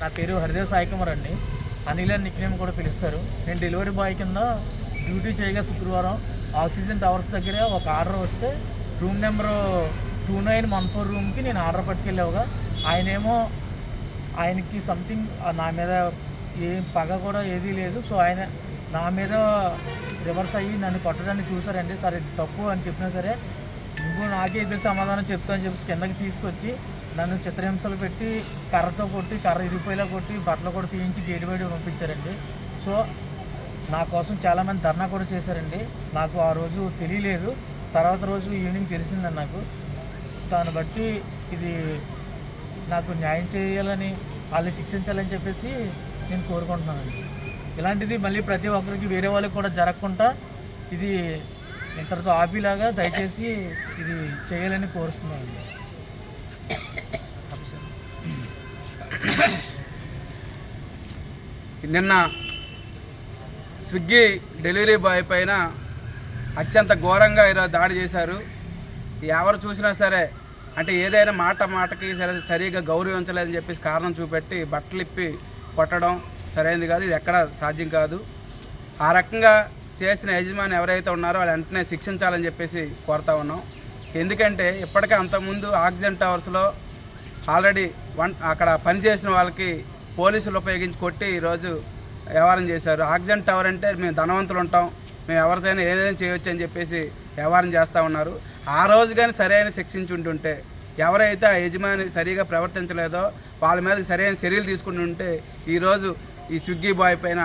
నా పేరు హరిదేవ్ సాయి కుమార్ అండి అనిల్ అని నిక్నేమ్ కూడా పిలుస్తారు. నేను డెలివరీ బాయ్ కింద డ్యూటీ చేయగా శుక్రవారం ఆక్సిజన్ టవర్స్ దగ్గర ఒక ఆర్డర్ వస్తే room number two nine one four రూమ్కి నేను ఆర్డర్ పట్టుకెళ్ళావుగా. ఆయనేమో ఆయనకి సంథింగ్ నా మీద ఏం పగ కూడా ఏదీ లేదు. సో ఆయన నా మీద రివర్స్ అయ్యి నన్ను కొట్టడానికి చూసారండి. సరే తప్పు అని చెప్పినా సరే నాకే ఎదురు సమాధానం చెప్తాను అని చెప్పి కిందకి తీసుకొచ్చి నన్ను చిత్రహింసలు పెట్టి కర్రతో కొట్టి కర్ర ఇరిగిపోయేలా కొట్టి బట్టలు కూడా తీయించి గేటు బయట పంపించారండి. సో నా కోసం చాలామంది ధర్నా కూడా చేశారండి. నాకు ఆ రోజు తెలియలేదు. తర్వాత రోజు ఈవినింగ్ తెలిసిందండి నాకు. దాన్ని బట్టి ఇది నాకు న్యాయం చేయాలని వాళ్ళు శిక్షించాలని చెప్పేసి నేను కోరుకుంటున్నానండి. ఇలాంటిది మళ్ళీ ప్రతి ఒక్కరికి వేరే వాళ్ళకి కూడా జరగకుండా ఇది ఇంతటితో ఆపిలాగా దయచేసి ఇది చేయాలని కోరుస్తున్నాను. నిన్న స్విగ్గీ డెలివరీ బాయ్ పైన అత్యంత ఘోరంగా ఈరోజు దాడి చేశారు. ఎవరు చూసినా సరే అంటే ఏదైనా మాట మాటకి సరే సరిగా గౌరవించలేదని చెప్పేసి కారణం చూపెట్టి బట్టలు ఇప్పి కొట్టడం సరైనది కాదు ఇది ఎక్కడ సాధ్యం కాదు. ఆ రకంగా చేసిన యజమాని ఎవరైతే ఉన్నారో వాళ్ళు వెంటనే శిక్షించాలని చెప్పేసి కోరుతా ఉన్నాం. ఎందుకంటే ఇప్పటికే అంతకుముందు ఆక్సిజన్ టవర్స్లో ఆల్రెడీ వన్ అక్కడ పనిచేసిన వాళ్ళకి పోలీసులు ఉపయోగించి కొట్టి ఈరోజు వ్యవహారం చేశారు. ఆక్సిజన్ టవర్ అంటే మేము ధనవంతులు ఉంటాం. మేము ఎవరిదైనా ఏదైనా చేయొచ్చు అని చెప్పేసి వ్యవహారం చేస్తూ ఉన్నారు. ఆ రోజు కానీ సరైన శిక్షించి ఉంటుంటే ఎవరైతే ఆ యజమాని సరిగా ప్రవర్తించలేదో వాళ్ళ మీద సరైన చర్యలు తీసుకుంటుంటే ఈరోజు ఈ స్విగ్గీ బాయ్ పైన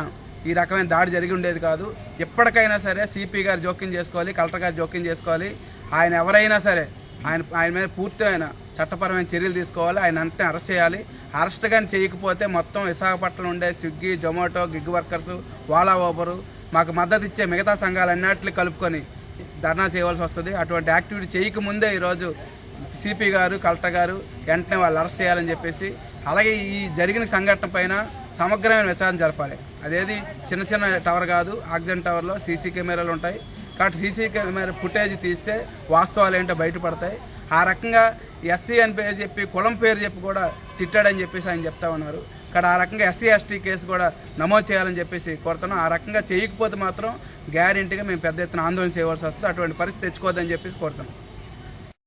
ఈ రకమైన దాడి జరిగి ఉండేది కాదు. ఎప్పటికైనా సరే సిపి గారు జోక్యం చేసుకోవాలి కలెక్టర్ గారు జోక్యం చేసుకోవాలి. ఆయన ఎవరైనా సరే ఆయన ఆయన మీద పూర్తయిన చట్టపరమైన చర్యలు తీసుకోవాలి. ఆయన అంటే అరెస్ట్ చేయాలి. అరెస్ట్ కానీ చేయకపోతే మొత్తం విశాఖపట్నం ఉండే స్విగ్గీ జొమాటో గిగ్ వర్కర్స్ వాలా ఓబరు మాకు మద్దతు ఇచ్చే మిగతా సంఘాలన్నింటినీ కలుపుకొని ధర్నా చేయవలసి వస్తుంది. అటువంటి యాక్టివిటీ చేయకముందే ఈరోజు సిపి గారు కలెక్టర్ గారు వెంటనే వాళ్ళు అరెస్ట్ చేయాలని చెప్పేసి అలాగే ఈ జరిగిన సంఘటన పైన సమగ్రమైన విచారణ జరపాలి. అదేది చిన్న చిన్న టవర్ కాదు ఆక్సిజన్ టవర్లో సీసీ కెమెరాలు ఉంటాయి. కాబట్టి సీసీ కెమెరా ఫుటేజ్ తీస్తే వాస్తవాలు ఏంటో బయటపడతాయి. ఆ రకంగా ఎస్సీ అని పేరు చెప్పి కులం పేరు చెప్పి కూడా తిట్టాడని చెప్పేసి ఆయన చెప్తా ఉన్నారు. ఇక్కడ ఆ రకంగా ఎస్సీ ఎస్టీ కేసు కూడా నమోదు చేయాలని చెప్పేసి కోరుతున్నాం. ఆ రకంగా చేయకపోతే మాత్రం గ్యారెంటీగా మేము పెద్ద ఎత్తున ఆందోళన చేయవలసి వస్తుంది. అటువంటి పరిస్థితి తెచ్చుకోవద్దని చెప్పేసి కోరుతున్నాం.